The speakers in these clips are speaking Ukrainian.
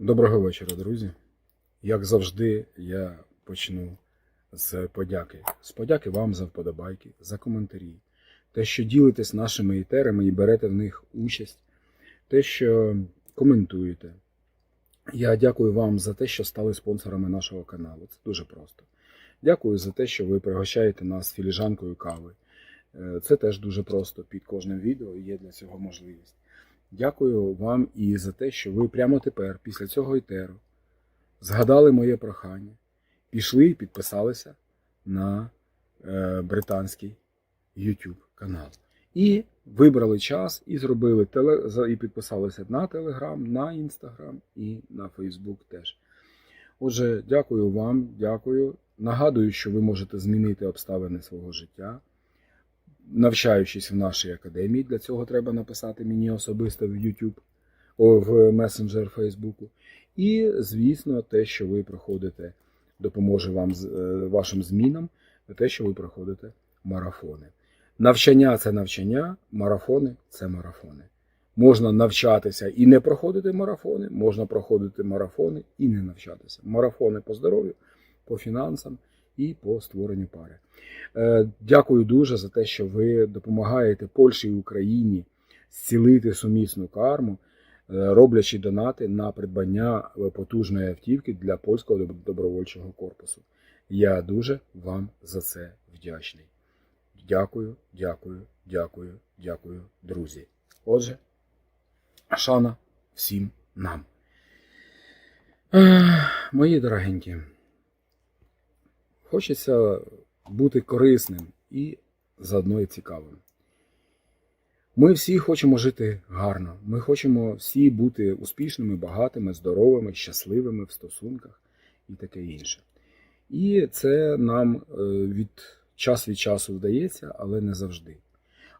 Доброго вечора, друзі. Як завжди, я почну з подяки. З подяки вам за вподобайки, за коментарі, те, що ділитесь нашими етерами і берете в них участь, те, що коментуєте. Я дякую вам за те, що стали спонсорами нашого каналу. Це дуже просто. Дякую за те, що ви пригощаєте нас філіжанкою кави. Е, Це теж дуже просто. Під кожним відео є для цього можливість. Дякую вам і за те, що ви прямо тепер, після цього етеру, згадали моє прохання, пішли і підписалися на е, британський YouTube канал. І вибрали час і зробили теле, і підписалися на Telegram, на Instagram і на Facebook теж. Отже, дякую вам, дякую. Нагадую, що ви можете змінити обставини свого життя навчаючись в нашій академії, для цього треба написати мені особисто в YouTube, в месенджер Фейсбуку. І, звісно, те, що ви проходите, допоможе вам з е, вашим змінам, те, що ви проходите марафони. Навчання це навчання, марафони це марафони. Можна навчатися і не проходити марафони, можна проходити марафони і не навчатися. Марафони по здоров'ю, по фінансам і по створенню пари. Е, Дякую дуже за те, що ви допомагаєте Польщі і Україні зцілити сумісну карму, е, роблячи донати на придбання потужної автівки для польського добровольчого корпусу. Я дуже вам за це вдячний. Дякую, дякую, дякую, дякую, друзі. Отже, шана всім нам. Мої дорогенькі. Хочеться бути корисним і заодно і цікавим. Ми всі хочемо жити гарно. Ми хочемо всі бути успішними, багатими, здоровими, щасливими в стосунках і таке інше. І це нам е, від час від часу вдається, але не завжди.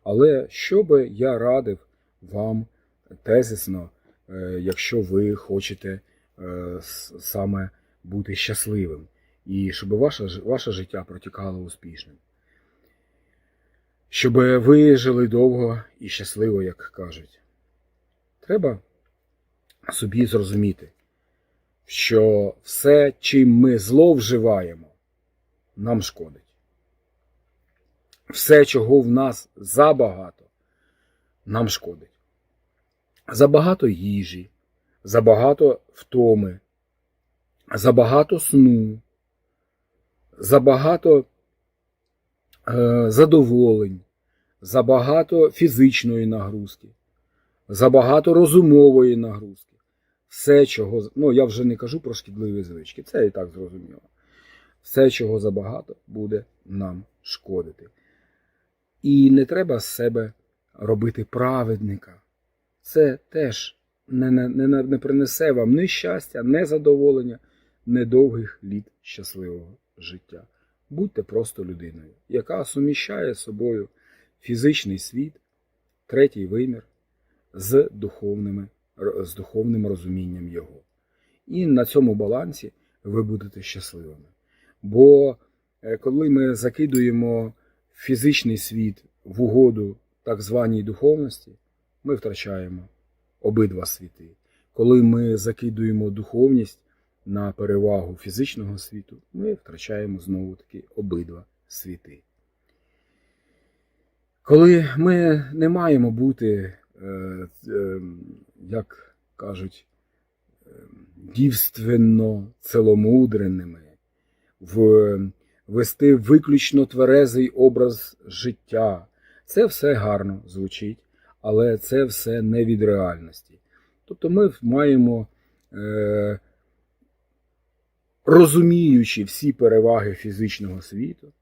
Але що би я радив вам тезисно, е, якщо ви хочете е, саме бути щасливим і щоб ваше, ваше життя протікало успішним. Щоб ви жили довго і щасливо, як кажуть. Треба собі зрозуміти, що все, чим ми зловживаємо, нам шкодить. Все, чого в нас забагато, нам шкодить. Забагато їжі, забагато втоми, забагато сну, забагато е, задоволень, забагато фізичної нагрузки, забагато розумової нагрузки. Все, чого. Ну, я вже не кажу про шкідливі звички, це і так зрозуміло. Все, чого забагато, буде нам шкодити. І не треба з себе робити праведника. Це теж не, не, не, не принесе вам ні щастя, ні задоволення, ні довгих літ щасливого життя. Будьте просто людиною, яка суміщає собою фізичний світ, третій вимір з, духовними, з духовним розумінням його. І на цьому балансі ви будете щасливими. Бо е, коли ми закидуємо фізичний світ в угоду так званій духовності, ми втрачаємо обидва світи. Коли ми закидуємо духовність на перевагу фізичного світу, ми втрачаємо знову таки обидва світи. Коли ми не маємо бути, е, е, як кажуть, е, дівственно целомудреними, вести виключно тверезий образ життя, це все гарно звучить, але це все не від реальності. Тобто ми маємо, розуміючи всі переваги фізичного світу,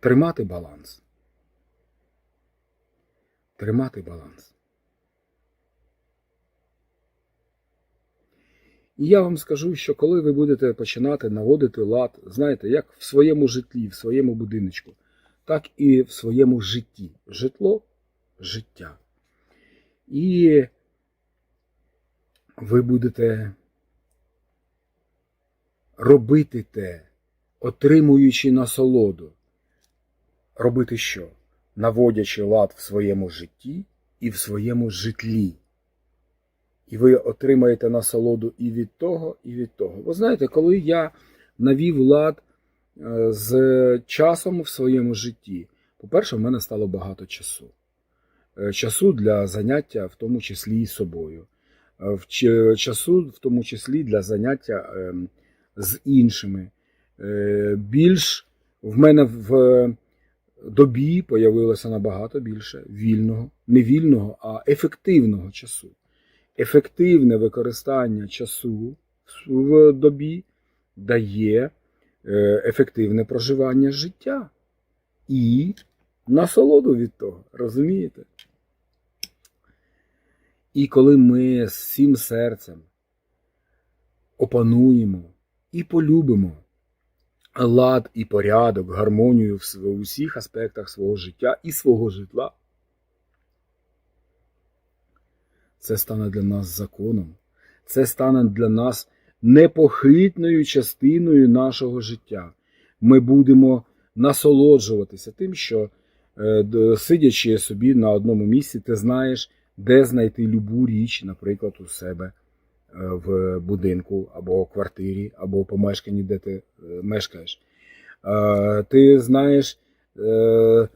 тримати баланс. Тримати баланс. І я вам скажу, що коли ви будете починати наводити лад, знаєте, як в своєму житлі, в своєму будиночку, так і в своєму житті. Житло життя. І ви будете робити те, отримуючи насолоду. Робити що? Наводячи лад в своєму житті і в своєму житлі. І ви отримаєте насолоду і від того, і від того. Ви знаєте, коли я навів лад е, з часом в своєму житті, по-перше, в мене стало багато часу. Е, Часу для заняття, в тому числі і собою. Е, Часу, в тому числі для заняття ем, з іншими. Е, Більш в мене в добі появилося набагато більше вільного, не вільного, а ефективного часу. Ефективне використання часу в добі дає е, ефективне проживання життя і насолоду від того. Розумієте? І коли ми з всім серцем опануємо і полюбимо. Лад і порядок, гармонію в усіх аспектах свого життя і свого житла, це стане для нас законом, це стане для нас непохитною частиною нашого життя. Ми будемо насолоджуватися тим, що е, сидячи собі на одному місці, ти знаєш, де знайти любу річ, наприклад, у себе в будинку або квартирі, або помешканні, де ти е, мешкаєш. Е, Ти знаєш е,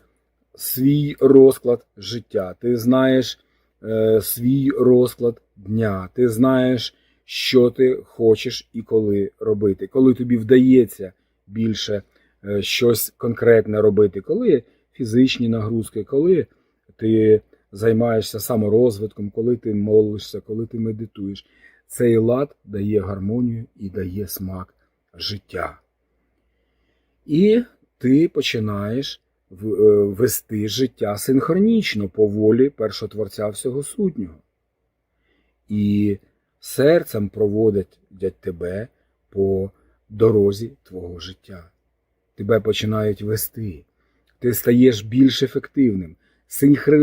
свій розклад життя, ти знаєш е, свій розклад дня, ти знаєш, що ти хочеш і коли робити. Коли тобі вдається більше е, щось конкретне робити, коли фізичні нагрузки, коли ти займаєшся саморозвитком, коли ти молишся, коли ти медитуєш. Цей лад дає гармонію і дає смак життя. І ти починаєш е, вести життя синхронічно по волі першотворця всього сутнього. І серцем проводять тебе по дорозі твого життя. Тебе починають вести. Ти стаєш більш ефективним.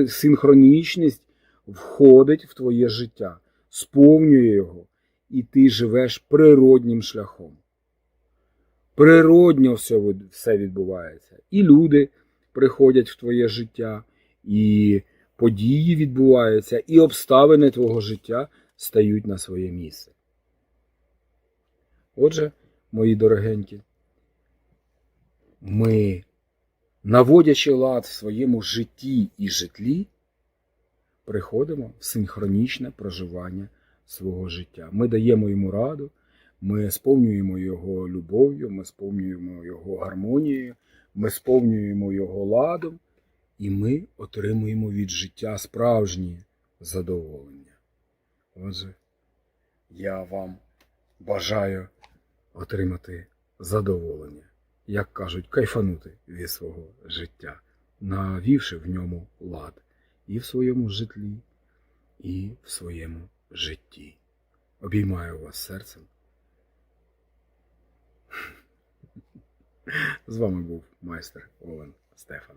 Синхронічність входить в твоє життя, сповнює його, і ти живеш природнім шляхом. Природньо все, все відбувається. І люди приходять в твоє життя, і події відбуваються, і обставини твого життя стають на своє місце. Отже, мої дорогенькі, ми, наводячи лад в своєму житті і житлі, приходимо в синхронічне проживання свого життя. Ми даємо йому раду, ми сповнюємо його любов'ю, ми сповнюємо його гармонією, ми сповнюємо його ладом, і ми отримуємо від життя справжнє задоволення. Отже, я вам бажаю отримати задоволення, як кажуть, кайфанути від свого життя, навівши в ньому лад і в своєму житлі, і в своєму житті. Обіймаю вас серцем. З вами був майстер Олен Стефан.